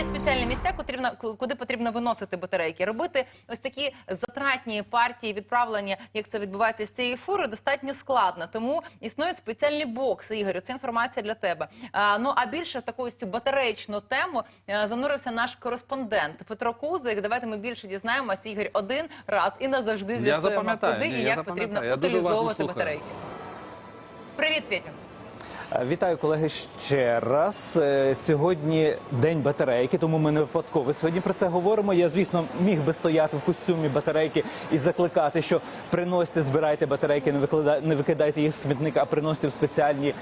Є спеціальні місця, куди потрібно виносити батарейки. Робити ось такі затратні партії відправлення, як це відбувається з цієї фури, достатньо складно. Тому існують спеціальні бокси. Ігорю, це інформація для тебе. А, ну а більше в таку батарейчну тему е, занурився наш кореспондент Петро Кузик. Давайте ми більше дізнаємося. Ігор один раз і назавжди з'ясуємо, куди і я як потрібно Я утилізовувати батарейки. Привіт, Петя. Е, Вітаю, колеги, ще раз. Е, Сьогодні день батарейки, тому ми не випадково сьогодні про це говоримо. Я, звісно, міг би стояти в костюмі батарейки і закликати, що приносьте, збирайте батарейки, не викидайте їх в смітник, а приносите в спеціальні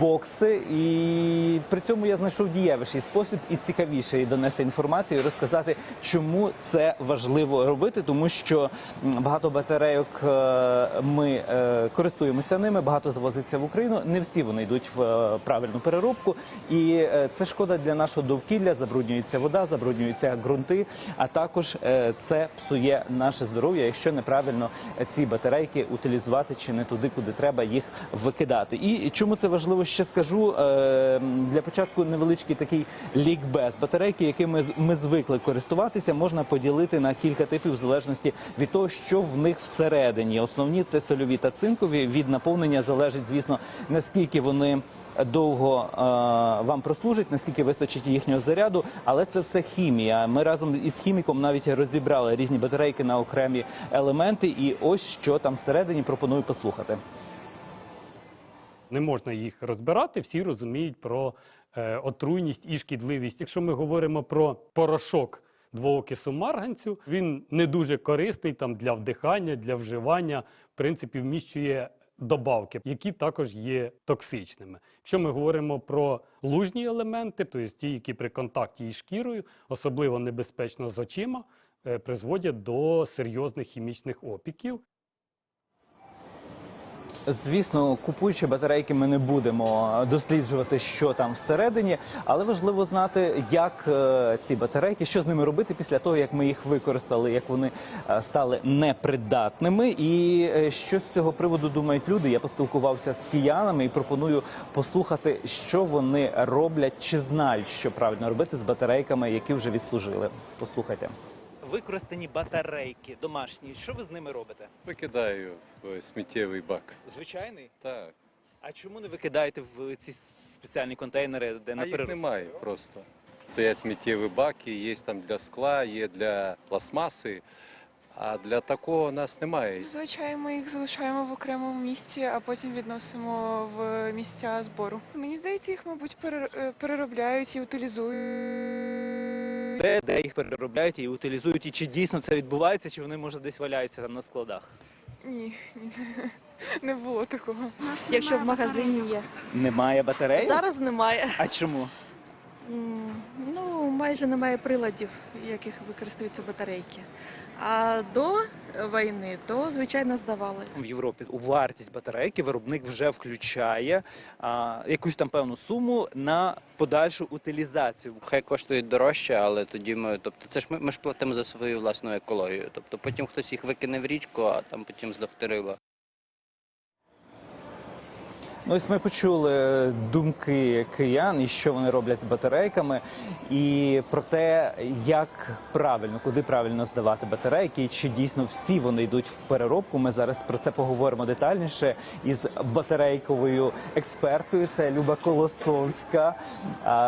бокси. І при цьому я знайшов дієвіший спосіб і цікавіший донести інформацію і розказати, чому це важливо робити, тому що багато батарейок е, ми користуємося ними, багато завозиться в Україну. Не всі вони йдуть в правильну переробку, і е, це шкода для нашого довкілля. Забруднюється вода, забруднюються ґрунти, а також е, це псує наше здоров'я, якщо неправильно е, ці батарейки утилізувати чи не туди, куди треба їх викидати. І чому це важливо ще скажу е, для початку невеличкий такий лікбез. Батарейки, якими ми звикли користуватися, можна поділити на кілька типів в залежності від того, що в них всередині. Основні це сольові та цинкові. Від наповнення залежить, звісно, наскільки вони. Довго е, вам прослужить, наскільки вистачить їхнього заряду, але це все хімія. Ми разом із хіміком навіть розібрали різні батарейки на окремі елементи, і ось що там всередині пропоную послухати. Не можна їх розбирати, всі розуміють про е, отруйність і шкідливість. Якщо ми говоримо про порошок двоокису марганцю, він не дуже корисний там для вдихання, для вживання, в принципі, вміщує добавки, які також є токсичними. Якщо ми говоримо про лужні елементи, тобто ті, які при контакті із шкірою, особливо небезпечно з очима, е, призводять до серйозних хімічних опіків. Звісно, купуючи батарейки, ми не будемо досліджувати, що там всередині, але важливо знати, як е, ці батарейки, що з ними робити після того, як ми їх використали, як вони е, стали непридатними. І е, що з цього приводу думають люди? Я поспілкувався з киянами і пропоную послухати, що вони роблять, чи знають, що правильно робити з батарейками, які вже відслужили. Послухайте. Використані батарейки домашні. Що ви з ними робите? Викидаю в сміттєвий бак. Звичайний. Так. А чому не викидаєте в ці спеціальні контейнери, де А їх немає просто. Стоять сміттєві баки, є там для скла, є для пластмаси, а для такого у нас немає. Зазвичай ми їх залишаємо в окремому місці, а потім відносимо в місця збору. Мені здається, їх, мабуть, перер- е, переробляють і утилізують. Де, де їх переробляють і утилізують, і чи дійсно це відбувається, чи вони може десь валяються там на складах? Ні, ні, не було такого. Якщо в магазині є. Немає батареї? Зараз немає. А чому? М, Ну, майже немає приладів, яких використовуються батарейки. А до війни то, звичайно, здавали. В Європі у вартість батарейки виробник вже включає а, якусь там певну суму на подальшу утилізацію. Хай коштують дорожче, але тоді ми, тобто, це ж ми, ми ж платимо за свою власну екологію. Тобто потім хтось їх викине в річку, а там потім здохти риба. Ну, ось ми почули думки киян і що вони роблять з батарейками, і про те, як правильно, куди правильно здавати батарейки, і чи дійсно всі вони йдуть в переробку. Ми зараз про це поговоримо детальніше із батарейковою експерткою. Це Люба Колосовська,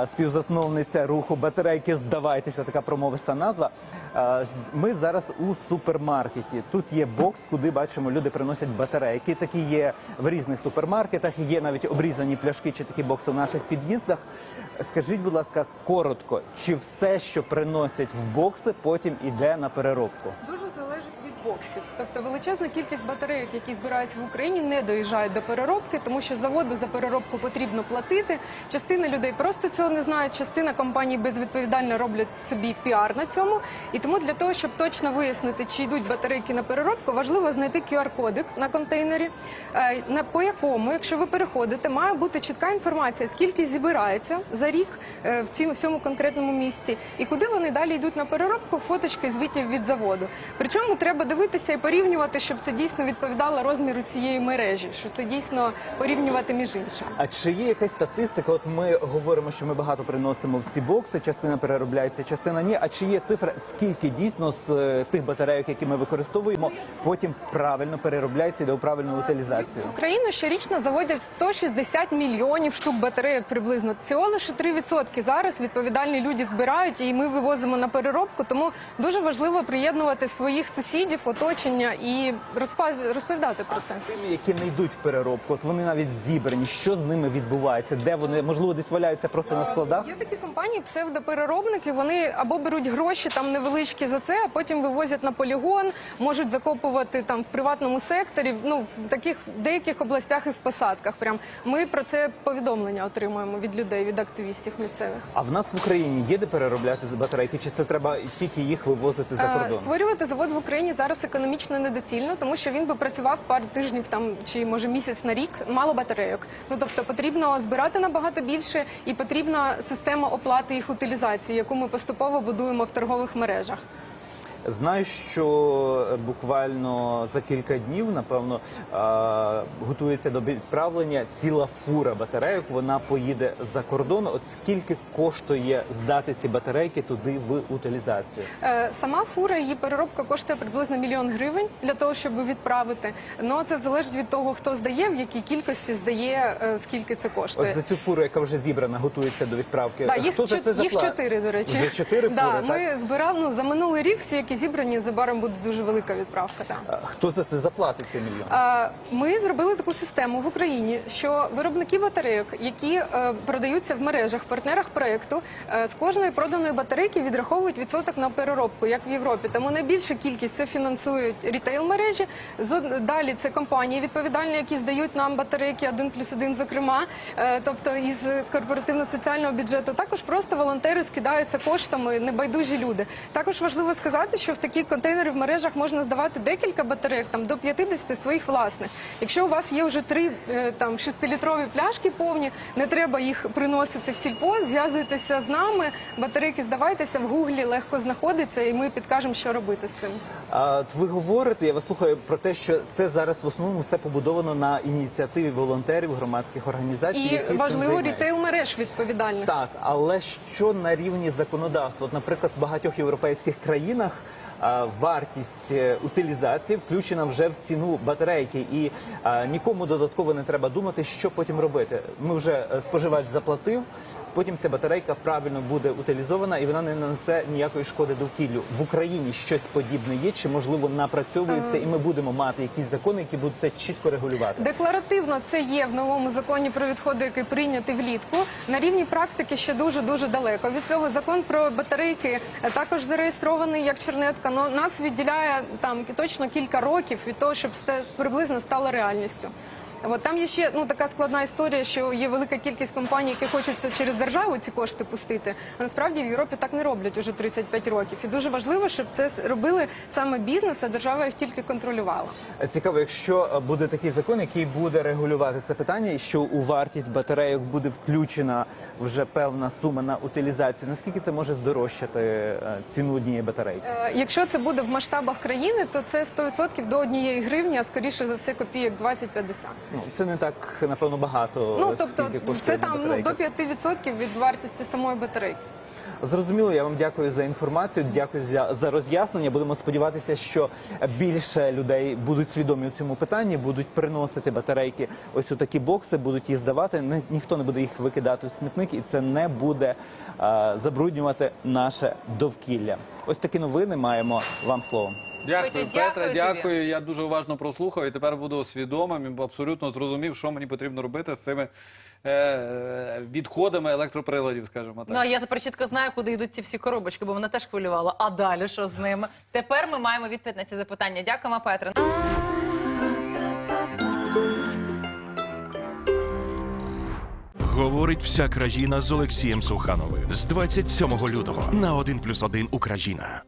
співзасновниця руху батарейки. Здавайтеся, така промовиста назва. Ми зараз у супермаркеті. Тут є бокс, куди бачимо, люди приносять батарейки. Такі є в різних супермаркетах. Є навіть обрізані пляшки чи такі бокси в наших під'їздах. Скажіть, будь ласка, коротко, чи все, що приносять в бокси, потім іде на переробку? Дуже боксів. Тобто величезна кількість батарейок, які збираються в Україні, не доїжджають до переробки, тому що заводу за переробку потрібно платити. Частина людей просто цього не знають. Частина компаній безвідповідально роблять собі піар на цьому. І тому для того, щоб точно вияснити, чи йдуть батарейки на переробку, важливо знайти QR-кодик на контейнері, е, по якому, якщо ви переходите, має бути чітка інформація, скільки зібирається за рік е, в цьому всьому конкретному місці, і куди вони далі йдуть на переробку, фоточки звітів від заводу. Причому треба дивитися і порівнювати, щоб це дійсно відповідало розміру цієї мережі, що це дійсно порівнювати між іншим. А чи є якась статистика? От ми говоримо, що ми багато приносимо в ці бокси, частина переробляється, частина ні. А чи є цифра, скільки дійсно з е, тих батарейок, які ми використовуємо, потім правильно переробляється і йде у правильну утилізацію? В Україну щорічно заводять 160 мільйонів штук батарейок приблизно. Цього лише 3% зараз відповідальні люди збирають, і ми вивозимо на переробку. Тому дуже важливо приєднувати своїх сусідів, оточення і розповідати про А це. з тими, які не йдуть в переробку, от вони навіть зібрані. Що з ними відбувається? Де вони можливо десь валяються просто на складах? Є такі компанії, псевдопереробники. Вони або беруть гроші там невеличкі за це, а потім вивозять на полігон, можуть закопувати там в приватному секторі. Ну в таких деяких областях і в посадках. Прям ми про це повідомлення отримуємо від людей, від активістів місцевих. А в нас в Україні є де переробляти батарейки? Чи це треба тільки їх вивозити за Е, кордон? Створювати завод в Україні зараз економічно недоцільно, тому що він би працював пару тижнів там чи може місяць на рік. Мало батарейок. Ну тобто потрібно збирати набагато більше, і потрібна система оплати їх утилізації, яку ми поступово будуємо в торгових мережах. Знаю, що буквально за кілька днів, напевно, готується до відправлення ціла фура батарейок. Вона поїде за кордон. От скільки коштує здати ці батарейки туди в утилізацію? Е, Сама фура, її переробка коштує приблизно мільйон гривень для того, щоб відправити. Ну це залежить від того, хто здає, в якій кількості здає, е, скільки це От коштує. за цю фуру, яка вже зібрана, готується до відправки. Да, їх, Хто за це їх чотири, до речі. Вже чотири да, фури, Ми збирали ну, за минулий рік, всі, які зібрані, забаром буде дуже велика відправка. Там. Хто за це заплатить цей мільйон? Ми зробили таку систему в Україні, що виробники батарейок, які е, продаються в мережах, партнерах проекту, е, з кожної проданої батарейки відраховують відсоток на переробку, як в Європі. Тому найбільша кількість це фінансують рітейл мережі. Далі це компанії відповідальні, які здають нам батарейки 1 плюс 1, зокрема, Е, тобто із корпоративно-соціального бюджету. Також просто волонтери скидаються коштами, небайдужі люди. Також важливо сказати, що в такі контейнери в мережах можна здавати декілька батарейок, там до 50 своїх власних. Якщо у вас є вже три е, там шестилітрові пляшки повні, не треба їх приносити в сільпо, зв'язуйтеся з нами, батарейки здавайтеся в гуглі, легко знаходиться, і ми підкажемо, що робити з цим. Ви говорите, я вас слухаю про те, що це зараз в основному все побудовано на ініціативі волонтерів, громадських організацій. І важливо рітейл мереж відповідальних. Так, але що на рівні законодавства? От, наприклад, в багатьох європейських країнах вартість е, утилізації включена вже в ціну батарейки, і нікому додатково не треба думати, що потім робити. Ми вже е, споживач заплатив. Потім ця батарейка правильно буде утилізована і вона не нанесе ніякої шкоди довкіллю. В Україні щось подібне є, чи можливо напрацьовується, і ми будемо мати якісь закони, які будуть це чітко регулювати. Декларативно це є в новому законі про відходи, який прийнятий влітку. На рівні практики ще дуже дуже далеко. Від цього закон про батарейки е, також зареєстрований як чернетка. Но нас відділяє там точно кілька років від того, щоб це приблизно стало реальністю. От там є ще ну така складна історія, що є велика кількість компаній, які хочуть це через державу ці кошти пустити. А насправді в Європі так не роблять уже 35 років. І дуже важливо, щоб це робили саме бізнес, а держава їх тільки контролювала. Цікаво, якщо е, буде такий закон, який буде регулювати це питання, що у вартість батарейок буде включена вже певна сума на утилізацію. Наскільки це може здорожчати е, ціну однієї батарейки? Е, Якщо це буде в масштабах країни, то це 100% до однієї гривні, а скоріше за все копійок 20-50. Ну це не так напевно багато. Ну тобто це там ну, до 5% від вартості самої батарейки. Зрозуміло, я вам дякую за інформацію. Дякую за, за роз'яснення. Будемо сподіватися, що більше людей будуть свідомі у цьому питанні, будуть приносити батарейки ось у такі бокси, будуть їх здавати. Ні- ніхто не буде їх викидати у смітник, і це не буде а, забруднювати наше довкілля. Ось такі новини маємо вам слово. Дякую, Петя, Петра. дякую Дякую. тобі. Я дуже уважно прослухав і тепер буду свідомим і абсолютно зрозумів, що мені потрібно робити з цими е, відходами електроприладів, скажімо так. Ну а я тепер чітко знаю, куди йдуть ці всі коробочки, бо мене теж хвилювало. А далі що з ними? Тепер ми маємо відповідь на ці запитання. Дякуємо, Петре. Говорить вся країна з Олексієм Сухановим з 27 лютого на 1+,1 Україна.